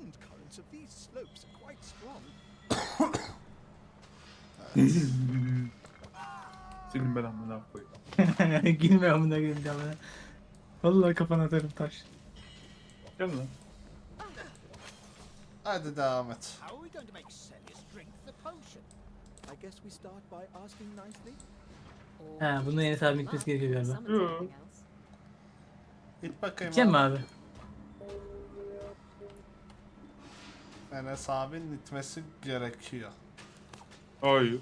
wind currents of these slopes are quite strong. Senin ben amına koyayım. Gülme amına koyayım amına. Vallahi kafana atarım taş. Gel lan. Hadi devam et. How are we going to make Celis drink the potion? I guess we start by asking nicely. Ha bunu Enes abi gitmesi gerekiyor galiba. Git bakayım Gideceğim mi abi. Enes abinin itmesi gerekiyor. Hayır.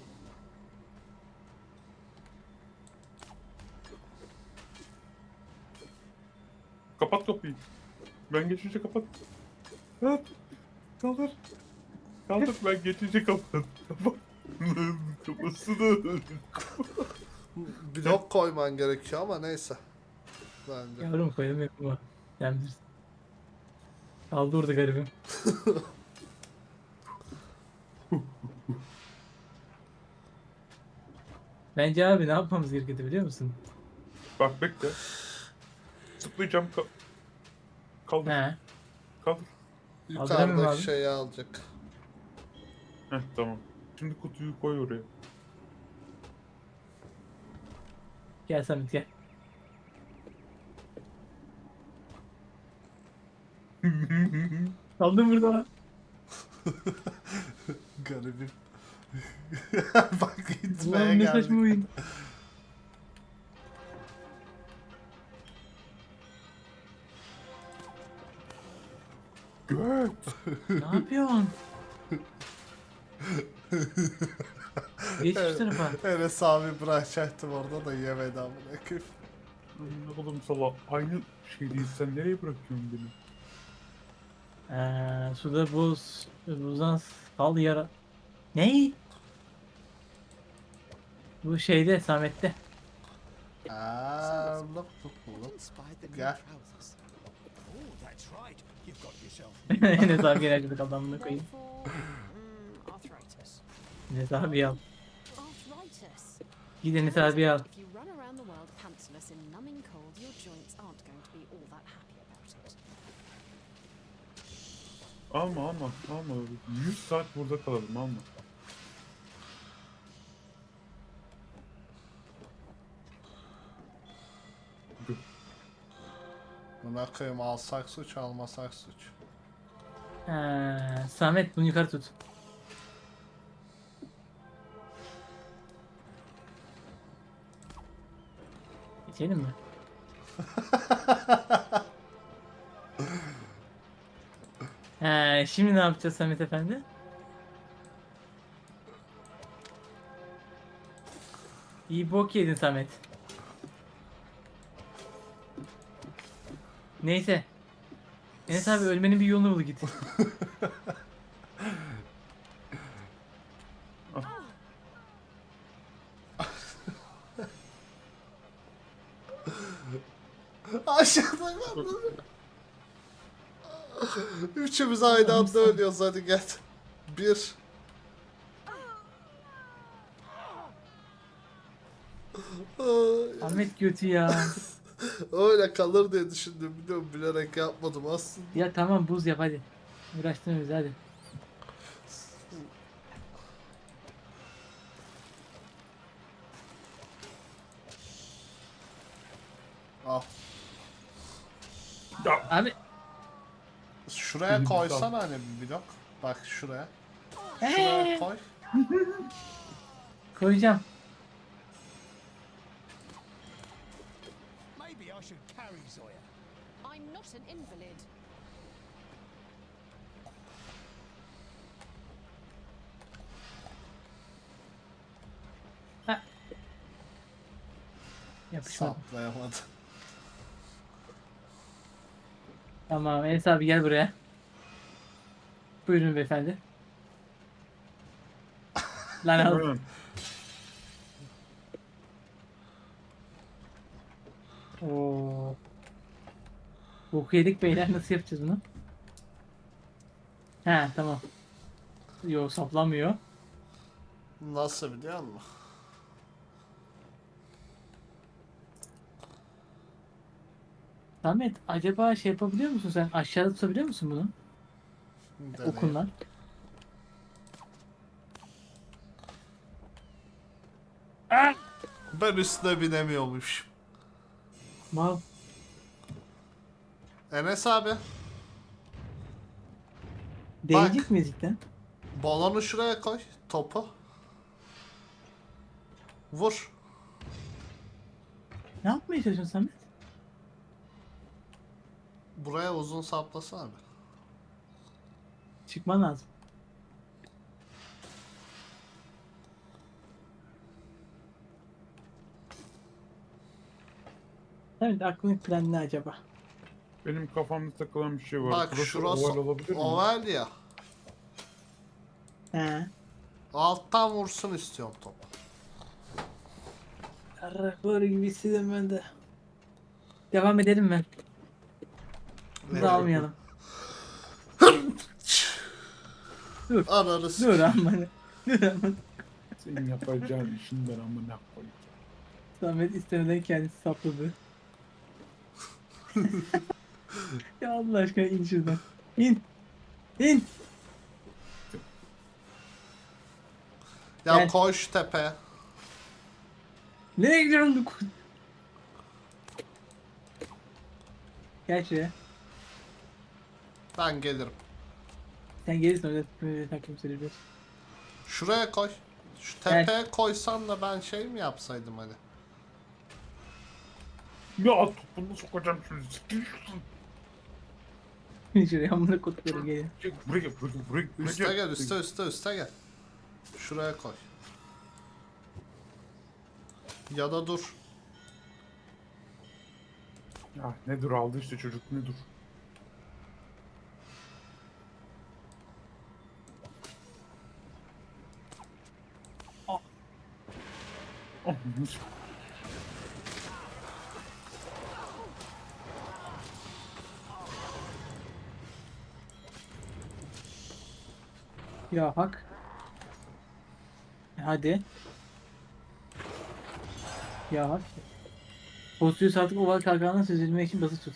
Kapat kapıyı. Ben geçince kapat. Kapat. Kaldır. Kaldır ben geçince kapat. Kapat. Kafasını. Blok koyman gerekiyor ama neyse. Bence. Yavrum yapma. Sen bilirsin. Kaldı orada garibim. Bence abi ne yapmamız gerekiyordu biliyor musun? Bak bekle. Zıplayacağım. Ka kaldır. He. Kaldır. Aldıramıyorum Yukarıdaki abi. şeyi alacak. Heh tamam. Şimdi kutuyu koy oraya. Gel Samet gel. Kaldım burada. Garibim. Bak itmeye Ulan ne geldik. saçma oyun. Göt. Ne yapıyorsun? Geç şu tarafa. Enes abi bırakacaktım orada da yemedi amına koyayım. Ne oğlum sala. Aynı şey değil. Sen nereye bırakıyorsun beni? Ee, suda buz, buzdan sal yara. Ney? Bu şeyde Samet'te. Aa, look look look. Oh, yourself. Enes abi gel açtık adamını koyayım. Enes abi al. Git Enes abi al. Alma alma alma. 100 saat burada kalalım alma. Buna koyayım alsak suç almasak suç. Ee, Samet bunu yukarı tut. Geçelim mi? He, şimdi ne yapacağız Samet Efendi? İyi bok yedin Samet. Neyse. Enes abi ölmenin bir yolunu bul git. Aşağıda var. Üçümüz aynı anda ölüyoruz hadi gel. Bir. Ahmet kötü ya. Öyle kalır diye düşündüm biliyorum bilerek yapmadım aslında. ya tamam buz yap hadi. Uğraştın bizi hadi. Ya Abi. Şuraya koysan hani bir blok. Bak şuraya. Şuraya koy. koyacağım. Not an invalid. Yapışmadı. Saplayamadı. Tamam Enes abi gel buraya. Buyurun beyefendi. Lan al. Oo. Boku yedik beyler nasıl yapacağız bunu? He tamam. Yok saplamıyor. Nasıl biliyor musun? Samet acaba şey yapabiliyor musun sen? Aşağıda tutabiliyor musun bunu? Deneyim. Okun lan. Ben üstüne binemiyormuşum. Mal. Enes abi Değecek miyiz cidden? balonu şuraya koy. Topu. Vur. Ne yapmaya çalışıyorsun Samet? Buraya uzun saplasana abi. Çıkman lazım. Samet aklındaki plan ne acaba? Benim kafamda takılan bir şey var. Bak Burası şurası oval olabilir mi? oval ya. He. Alttan vursun istiyorum topu. Arrakları gibi hissediyorum ben de. Devam edelim mi? Bunu almayalım. Ananı s- Dur ama. Dur ama. Senin yapacağın işin ben amına koyayım. Samet istemeden kendisi sapladı. ya Allah aşkına in şuradan. İn. İn. Ya Gel. koy şu tepeye. Nereye gidiyorsun? Gel şuraya. Ben gelirim. Sen gelirsin öyle böyle takım sürüyoruz. Şuraya koy. Şu tepeye koysan da ben şey mi yapsaydım hani? Ya topunu sokacağım. Siktir şunu. Şuraya amına kodukları gelin. Gel Buraya gel buraya gel buraya gel. buraya Üste gel üste üste üste gel. Şuraya koy. Ya da dur. Ya ne dur aldı işte çocuk ne dur. Ah. Ya hak. Hadi. Ya hak. Pozisyonu artık oval kalkanına süzülmek için basılı tut.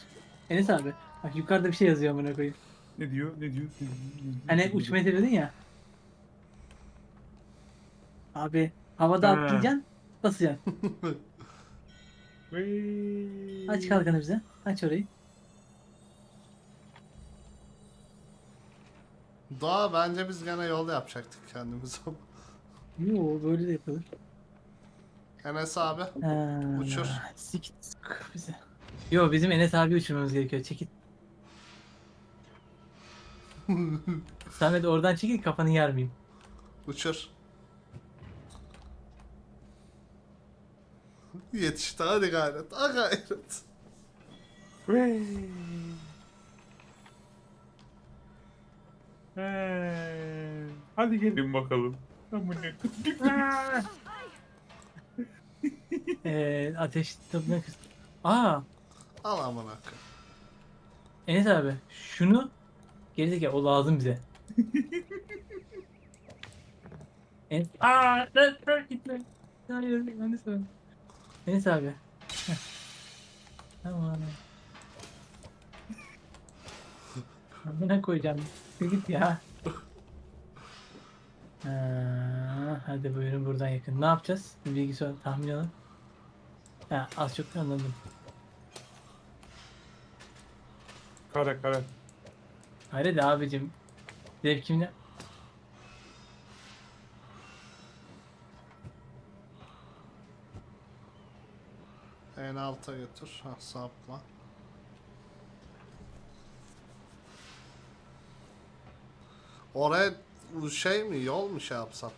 Enes abi. Bak yukarıda bir şey yazıyor amına koyayım. Ne diyor ne diyor ne diyor? Hani diyor? uçmayı dedin ya. Abi havada Ha. atlayacaksın. Basacaksın. Aç kalkanı bize. Aç orayı. Daha bence biz gene yol yapacaktık kendimize. Yo böyle de yapılır. Enes abi. Ha, Uçur. Sik sık bize. Yo bizim Enes abi uçurmamız gerekiyor. Çekil. Samet oradan çekil kafanı yarmayayım. Uçur. Yetişti hadi gayret. Ha gayret. He. Hadi gelin bakalım. Amına koyayım. Ee, ateş tadına kız. Aa Al amına koyayım. Enes abi şunu gerizekalı o lazım bize. Enes Aa lan lan gitme. Hayır Enes abi. Enes abi. Heh. Tamam. Amına koyacağım. Bir Git ya. Ha, hadi buyurun buradan yakın. Ne yapacağız? Bir bilgi sonra tahmin alalım. Ha, az çok anladım. Kare kare. Hayır de abicim. Zevkimle. En alta götür. Ha sapla. Oraya şey mi yol mu şey yapsam?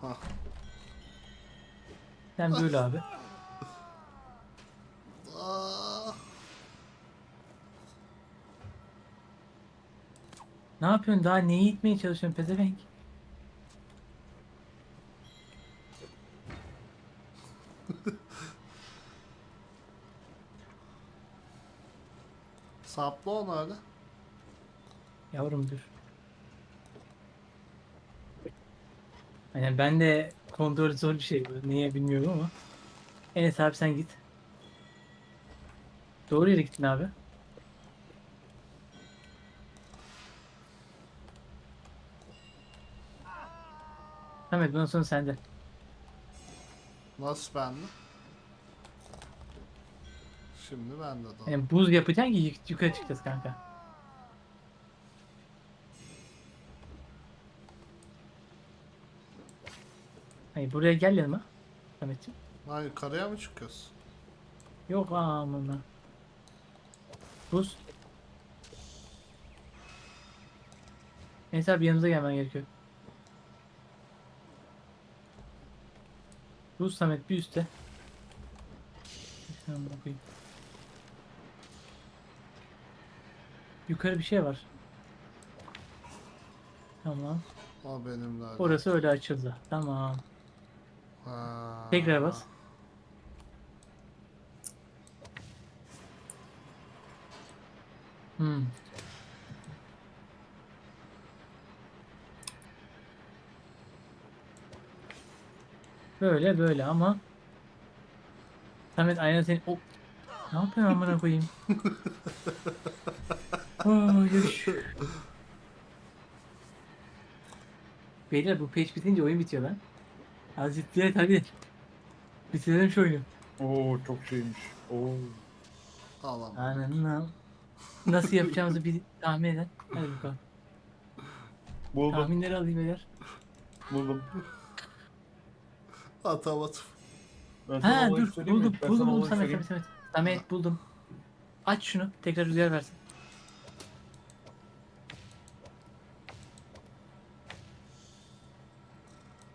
Ha. Sen böyle abi. Aa, Ne yapıyorsun? Daha neyi itmeye çalışıyorsun pezevenk? sapla onu öyle. Yavrum dur. Yani ben de kontrol zor bir şey bu. Niye bilmiyorum ama. Evet abi sen git. Doğru yere gittin abi. Ahmet bundan sonra sende. Nasıl ben mi? Şimdi ben de daha. Yani buz yapacaksın ki yukarı çıkacağız kanka. Hayır buraya gel yanıma. Sametciğim. Lan yukarıya mı çıkıyorsun? Yok amına. Buz. Neyse abi yanımıza gelmen gerekiyor. Buz Samet bir üstte. Bakayım. Yukarı bir şey var. Tamam. O benim de. Orası öyle açıldı. Tamam. Ha. Tekrar bas. Hmm. Böyle böyle ama Samet aynen senin o ne yapıyorsun amına koyayım? Oh, görüş. Beyler bu page bitince oyun bitiyor lan. Az ciddiyet hadi. Bitirelim şu oyunu. Oo çok şeymiş. Oo. Alamam. Ananı Nasıl yapacağımızı bir tahmin edin. Hadi bakalım. Buldum. Tahminleri alayım eder. Buldum. Ben sana Ha olayı dur söyleyeyim mi? buldum Ben buldum sana buldum olayı Samet söyleyeyim. Samet Samet. Samet buldum. Aç şunu tekrar rüzgar versin.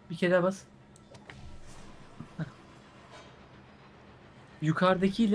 Bir kere daha bas. Yukarıdakiyle